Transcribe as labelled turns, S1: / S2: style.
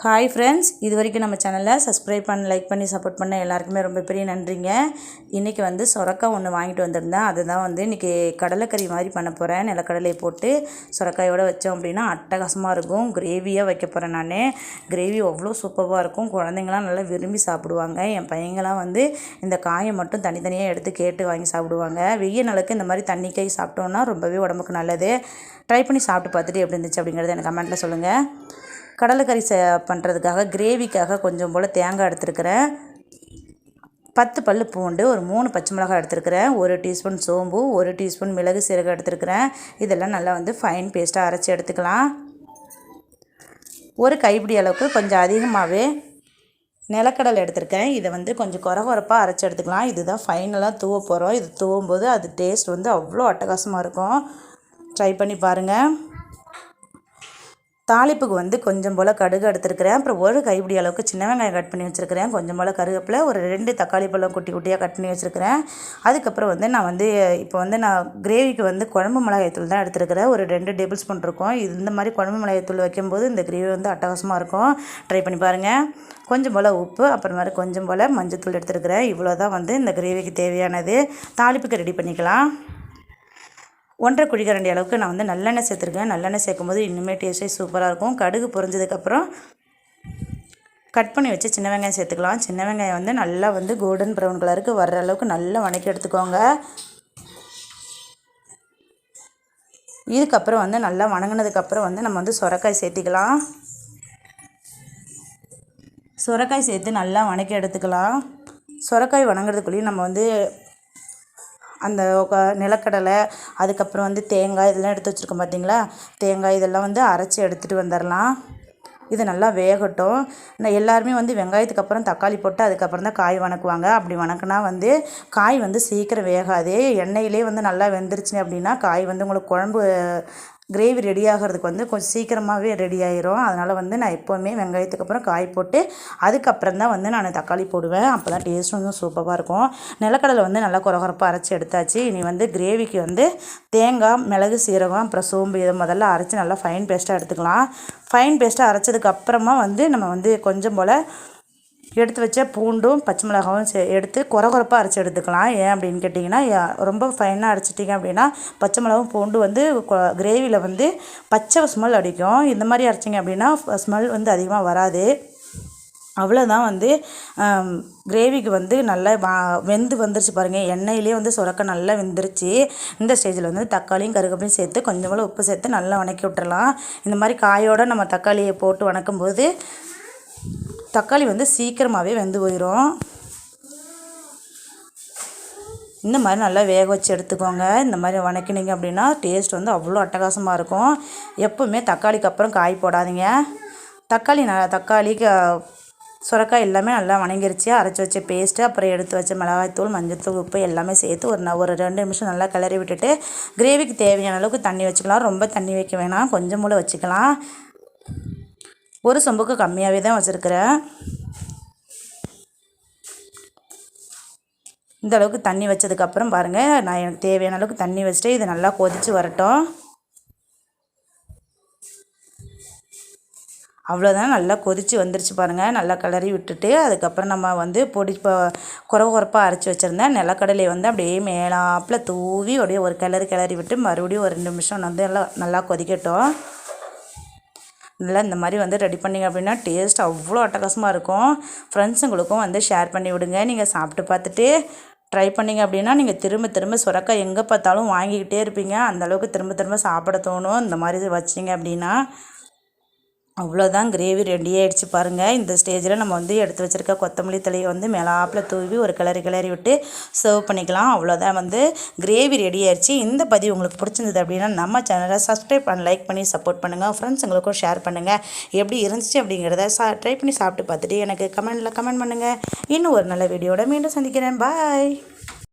S1: Hi friends இது வரைக்கும் நம்ம சேனலை சப்ஸ்கிரைப் பண்ணி லைக் பண்ணி சப்போர்ட் பண்ண எல்லாருக்குமே ரொம்ப பெரிய நன்றிங்க. இன்றைக்கி வந்து சொரக்காய் ஒன்று வாங்கிட்டு வந்திருந்தேன். அதுதான் வந்து இன்றைக்கி கடலைக்கறி மாதிரி பண்ண போகிறேன் நிலக்கடலையை போட்டு சொரக்காயோடு வச்சோம் அப்படின்னா அட்டகாசமாக இருக்கும். கிரேவியாக வைக்க போகிறேன் நான். கிரேவி அவ்வளோ சூப்பராக இருக்கும். குழந்தைங்களாம் நல்லா விரும்பி சாப்பிடுவாங்க. என் பையங்களாம் வந்து இந்த காயை மட்டும் தனித்தனியாக எடுத்து கேட்டு வாங்கி சாப்பிடுவாங்க. வெய்ய நாளுக்கு இந்த மாதிரி தண்ணி கை சாப்பிட்டோன்னா ரொம்பவே உடம்புக்கு நல்லது. ட்ரை பண்ணி சாப்பிட்டு பார்த்துட்டு எப்படி இருந்துச்சு அப்படிங்கிறத எனக்கு கமெண்ட்டில் சொல்லுங்கள் கடலைக்கறி ச பண்ணுறதுக்காக கிரேவிக்காக கொஞ்சம் போல் தேங்காய் எடுத்துருக்கிறேன். பத்து பல் பூண்டு ஒரு மூணு பச்சை மிளகாய் எடுத்துருக்கிறேன். ஒரு டீஸ்பூன் சோம்பு ஒரு டீஸ்பூன் மிளகு சீரகம் எடுத்துருக்கிறேன். இதெல்லாம் நல்லா வந்து ஃபைன் பேஸ்ட்டாக அரைச்சி எடுத்துக்கலாம். ஒரு கைப்பிடி அளவுக்கு கொஞ்சம் அதிகமாகவே நிலக்கடலை எடுத்திருக்கேன். இதை வந்து கொஞ்சம் குற குறப்பாக அரைச்சி எடுத்துக்கலாம். இதுதான் ஃபைனலாக தூவ போகிறோம் இது தூவும் போது அது டேஸ்ட் வந்து அவ்வளோ அட்டகாசமாக இருக்கும். ட்ரை பண்ணி பாருங்கள் தாளிப்புக்கு வந்து கொஞ்சம் போல் கடுகு எடுத்துருக்கிறேன். அப்புறம் ஒரு கைப்பிடி அளவுக்கு சின்ன வெங்காயம் கட் பண்ணி வச்சுருக்கிறேன். கொஞ்சம் போல் கருவேப்பிலை ஒரு ரெண்டு தக்காளி பழம் குட்டி குட்டியாக கட் பண்ணி வச்சுருக்கிறேன். அதுக்கப்புறம் வந்து நான் வந்து இப்போ வந்து நான் கிரேவிக்கு வந்து குழம்பு மிளகாய்த்தூள் தான் எடுத்துருக்கிறேன். ஒரு ரெண்டு டேபிள் ஸ்பூன் இருக்கும். இது இந்த மாதிரி குழம்பு மிளகாய்த்தூள் வைக்கும்போது இந்த கிரேவி வந்து அட்டகாசமாக இருக்கும். ட்ரை பண்ணி பாருங்கள் கொஞ்சம் போல் உப்பு அப்புறம் மாதிரி கொஞ்சம் போல் மஞ்சத்தூள் எடுத்துருக்கிறேன். இவ்வளோ தான் வந்து இந்த கிரேவிக்கு தேவையானது. தாளிப்புக்கு ரெடி பண்ணிக்கலாம். ஒன்றரை குழிக்கரண்டி அளவுக்கு நான் வந்து நல்லெண்ணெய் சேர்த்துருக்கேன். நல்லெண்ணெய் சேர்க்கும் போது இன்னுமே டேஸ்ட்டே சூப்பராக இருக்கும். கடுகு பொரிஞ்சதுக்கப்புறம் கட் பண்ணி வச்சு சின்ன வெங்காயம் சேர்த்துக்கலாம். சின்ன வெங்காயம் வந்து நல்லா வந்து கோல்டன் ப்ரௌன் கலருக்கு வர்ற அளவுக்கு நல்லா வணக்கி எடுத்துக்கோங்க. இதுக்கப்புறம் வந்து நல்லா வணங்கினதுக்கப்புறம் வந்து நம்ம வந்து சுரக்காய் சேர்த்திக்கலாம். சுரக்காய் சேர்த்து நல்லா வணக்கி எடுத்துக்கலாம். சுரக்காய் வணங்குறதுக்குள்ளேயும் நம்ம வந்து அந்த நிலக்கடலை அதுக்கப்புறம் வந்து தேங்காய் இதெல்லாம் எடுத்து வச்சுருக்கோம் பார்த்தீங்களா? தேங்காய் இதெல்லாம் வந்து அரைச்சி எடுத்துகிட்டு வந்துடலாம் இது நல்லா வேகட்டும். நான் எல்லாருமே வந்து வெங்காயத்துக்கு அப்புறம் தக்காளி போட்டு அதுக்கப்புறம் தான் காய் வணக்குவாங்க. அப்படி வணக்குனா வந்து காய் வந்து சீக்கிரம் வேகாது. எண்ணெயிலே வந்து நல்லா வெந்துருச்சு அப்படின்னா காய் வந்து உங்களுக்கு குழம்பு கிரேவி ரெடி ஆகிறதுக்கு வந்து கொஞ்சம் சீக்கிரமாகவே ரெடி ஆயிரும். அதனால் வந்து நான் எப்போவுமே வெங்காயத்துக்கு அப்புறம் காய் போட்டு அதுக்கப்புறம் தான் வந்து நான் தக்காளி போடுவேன். அப்போ தான் டேஸ்ட் வந்து சூப்பராக இருக்கும். நிலக்கடலை வந்து நல்லா குறகுறப்பாக அரைச்சி எடுத்தாச்சு. இனி வந்து கிரேவிக்கு வந்து தேங்காய் மிளகு சீரகம் அப்புறம் சோம்பு இதை முதல்ல அரைச்சி நல்லா ஃபைன் பேஸ்ட்டாக எடுத்துக்கலாம். ஃபைன் பேஸ்ட்டாக அரைச்சதுக்கு அப்புறமா வந்து நம்ம வந்து கொஞ்சம் போல் எடுத்து வச்ச பூண்டும் பச்சை மிளகாவும் சே எடுத்து குறை குறைப்பாக அரைச்சி எடுத்துக்கலாம். ஏன் அப்படின்னு கேட்டிங்கன்னா ரொம்ப ஃபைனாக அரைச்சிட்டிங்க அப்படின்னா பச்சை மிளகாவும் பூண்டு வந்து கிரேவியில் வந்து பச்சை ஸ்மெல் அடிக்கும். இந்த மாதிரி அரைச்சிங்க அப்படின்னா ஸ்மெல் வந்து அதிகமாக வராது. அவ்வளோதான் வந்து கிரேவிக்கு வந்து நல்லா வா வெந்து வந்துருச்சு பாருங்கள் எண்ணெயிலே வந்து சுரக்க நல்லா வெந்துருச்சு. இந்த ஸ்டேஜில் வந்து தக்காளியும் கருகப்பையும் சேர்த்து கொஞ்சம் உப்பு சேர்த்து நல்லா வணக்கி விட்டுறலாம். இந்த மாதிரி காயோடு நம்ம தக்காளியை போட்டு வணக்கும்போது தக்காளி வந்து சீக்கிரமாகவே வெந்து போயிடும் இந்த மாதிரி நல்லா வேக வச்சு எடுத்துக்கோங்க. இந்த மாதிரி வணக்கினீங்க அப்படின்னா டேஸ்ட் வந்து அவ்வளோ அட்டகாசமாக இருக்கும். எப்போவுமே தக்காளிக்கு அப்புறம் காய் போடாதீங்க. தக்காளி ந தக்காளி சுரக்காய் எல்லாமே நல்லா வணங்கிருச்சு. அரைச்சி வச்ச பேஸ்ட்டு அப்புறம் எடுத்து வச்ச மிளகாய்த்தூள் மஞ்சள்தூள் உப்பு எல்லாமே சேர்த்து ஒரு ஒரு ரெண்டு நிமிஷம் நல்லா கிளறி விட்டுட்டு கிரேவிக்கு தேவையான அளவுக்கு தண்ணி வச்சுக்கலாம். ரொம்ப தண்ணி வைக்க வேணாம். கொஞ்சம் மூளை வச்சுக்கலாம். ஒரு சொம்புக்கு கம்மியாகவே தான் வச்சுருக்கிறேன். இந்த அளவுக்கு தண்ணி வச்சதுக்கப்புறம் பாருங்கள் நான் எனக்கு தேவையான அளவுக்கு தண்ணி வச்சுட்டு இது நல்லா கொதித்து வரட்டும். அவ்வளோதான் நல்லா கொதித்து வந்துருச்சு பாருங்கள் நல்லா கிளறி விட்டுட்டு அதுக்கப்புறம் நம்ம வந்து பொடி குறவு குறப்பாக அரைச்சி வச்சுருந்தேன் நிலக்கடலையை வந்து அப்படியே மேலாப்பில் தூவி அப்படியே ஒரு கிளறி கிளறி விட்டு மறுபடியும் ஒரு ரெண்டு நிமிஷம் வந்து நல்லா நல்லா கொதிக்கட்டும். நல்லா இந்த மாதிரி வந்து ரெடி பண்ணிங்க அப்படின்னா டேஸ்ட் அவ்வளோ அட்டகாசமாக இருக்கும். ஃப்ரெண்ட்ஸுங்களுக்கும் வந்து ஷேர் பண்ணி விடுங்க. நீங்கள் சாப்பிட்டு பார்த்துட்டு ட்ரை பண்ணிங்க அப்படின்னா நீங்கள் திரும்ப திரும்ப சுரக்காய் எங்கே பார்த்தாலும் வாங்கிக்கிட்டே இருப்பீங்க. அந்தளவுக்கு திரும்ப திரும்ப சாப்பிட தோணும். இந்த மாதிரி வச்சிங்க அப்படின்னா அவ்வளோதான் கிரேவி ரெடி ஆகிடுச்சு பாருங்கள் இந்த ஸ்டேஜில் நம்ம வந்து எடுத்து வச்சுருக்க கொத்தமல்லி தலையை வந்து மேலாப்பில் தூவி ஒரு கிளறி கிளறி விட்டு சர்வ் பண்ணிக்கலாம். அவ்வளோதான் வந்து கிரேவி ரெடி ஆகிடுச்சு இந்த பதிவு உங்களுக்கு பிடிச்சிருந்தது அப்படின்னா நம்ம சேனலை சப்ஸ்கிரைப் பண்ண லைக் பண்ணி சப்போர்ட் பண்ணுங்கள் ஃப்ரெண்ட்ஸுங்களுக்கும் ஷேர் பண்ணுங்கள் எப்படி இருந்துச்சு அப்படிங்கிறத சா ட்ரை பண்ணி சாப்பிட்டு பார்த்துட்டு எனக்கு கமெண்டில் கமெண்ட் பண்ணுங்கள் இன்னும் ஒரு நல்ல வீடியோட மீண்டும் சந்திக்கிறேன். பாய்